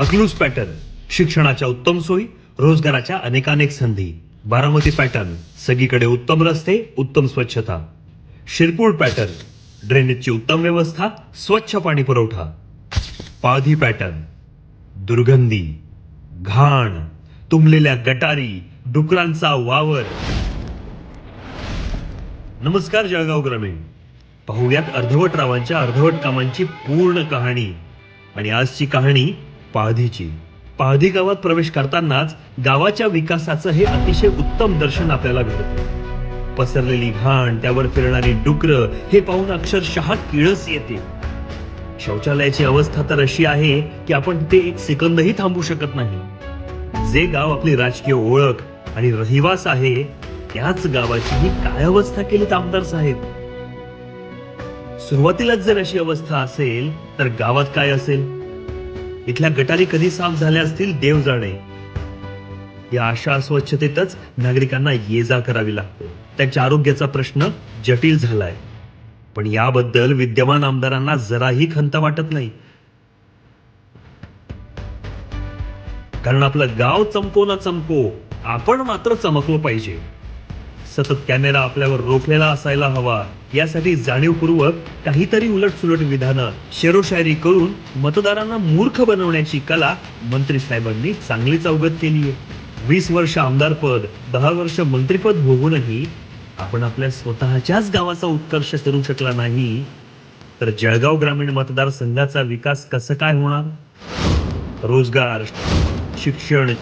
Akluj pattern शिक्षणाच्या उत्तम सोयी रोजगाराच्या अनेकानेक संधी. बारामती पॅटर्न सगळीकडे उत्तम रस्ते उत्तम स्वच्छता. शिरपूर पॅटर्न ड्रेनेजची उत्तम व्यवस्था स्वच्छ पाणी पुरवठा. पाधी पॅटर्न दुर्गंधी घाण तुंबलेल्या गटारी डुकरांचा वावर. नमस्कार जळगाव ग्रामीण. पाहुयात अर्धवट रावांच्या अर्धवट कामांची पूर्ण कहाणी. आणि आजची कहाणी पाळधीची पाळधी गावात प्रवेश करतानाच गावाच्या विकासाचं हे अतिशय उत्तम दर्शन आपल्याला घडतं. पसरलेली घाण त्यावर फिरणारी डुकर हे पाहून अक्षरशः किळस येते. शौचालयाची अवस्था तर अशी आहे की आपण ते एक सेकंदही थांबू शकत नाही. जे गाव आपली राजकीय ओळख आणि रहिवास आहे त्याच गावाची ही काय अवस्था केली आमदार साहेब. सुरुवातीलाच जर अशी अवस्था असेल तर गावात काय असेल? इथल्या गटारी कधी साफ झाल्या असतील देव जाणे. या अशा अस्वच्छतेतच नागरिकांना ये जा करावी लागते. त्यांच्या आरोग्याचा प्रश्न जटिल झालाय. पण याबद्दल विद्यमान आमदारांना जराही खंत वाटत नाही. कारण आपलं गाव चमको ना चमको आपण मात्र चमकलो पाहिजे. सतत कॅमेरा आपल्यावर रोखलेला असायला हवा. यासाठी जाणीवपूर्वक काहीतरी उलटसुलट विधानं शेरोशायरी करून मतदारांना मूर्ख बनवण्याची कला मंत्री साहेबांनी चांगलीच अवगत केली आहे. वीस वर्ष आमदारपद दहा वर्ष मंत्रीपद भोगूनही आपण आपल्या स्वतःच्याच गावाचा उत्कर्ष करू शकला नाही तर जळगाव ग्रामीण मतदारसंघाचा विकास कसं काय होणार? रोजगार शिक्षण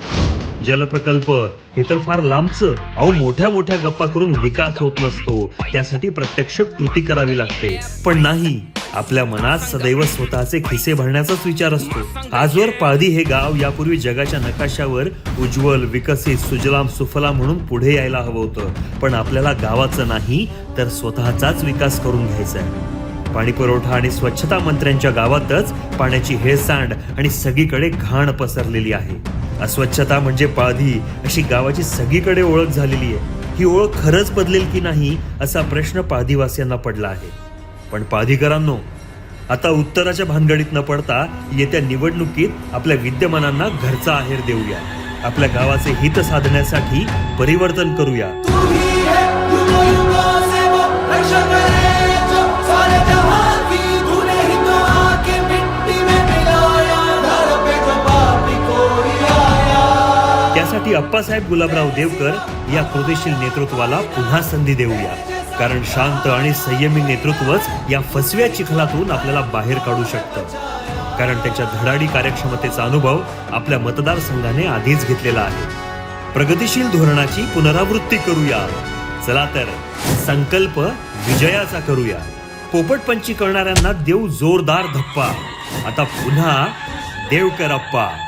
जलप्रकल्प हे तर फार लांबचं. अहो मोठ्या मोठ्या गप्पा करून विकास होत नसतो. त्यासाठी प्रत्यक्ष कृती करावी लागते. पण नाही आपल्या मनात सदैव स्वतःचे खिसे भरण्याचाच विचार असतो. आजवर पाळदी हे गाव यापूर्वी जगाच्या नकाशावर उज्ज्वल विकसित सुजलाम सुफलाम म्हणून पुढे यायला हवं होतं. पण आपल्याला गावाचं नाही तर स्वतःचाच विकास करून घ्यायचा आहे. पाणी पुरवठा आणि स्वच्छता मंत्र्यांच्या गावातच पाण्याची हेळसांड आणि सगळीकडे घाण पसरलेली आहे. अस्वच्छता म्हणजे पाधी अशी गावाची सगळीकडे ओळख झालेली आहे. ही ओळख खरंच बदलेल की नाही असा प्रश्न पाळधीवासियांना पडला आहे. पण पाळधीकरांनो आता उत्तराच्या भानगडीत न पडता येत्या निवडणुकीत आपल्या विद्यमानांना घरचा आहेर देऊया. आपल्या गावाचे हित साधण्यासाठी परिवर्तन करूया. त्यासाठी अप्पासाहेब गुलाबराव देवकर या कृतीशील नेतृत्वाला पुन्हा संधी देऊया. कारण शांत आणि संयमी नेतृत्वच या फसव्या चिखलातून आपल्याला बाहेर काढू शकतं. कारण त्याच्या धडाडी कार्यक्षमतेचा अनुभव आपल्या मतदारसंघाने आधीच घेतलेला आहे. प्रगतीशील धोरणाची पुनरावृत्ती करूया. चला तर संकल्प विजयाचा करूया. पोपटपंची करणाऱ्यांना देऊ जोरदार धप्पा. आता पुन्हा देवकर अप्पा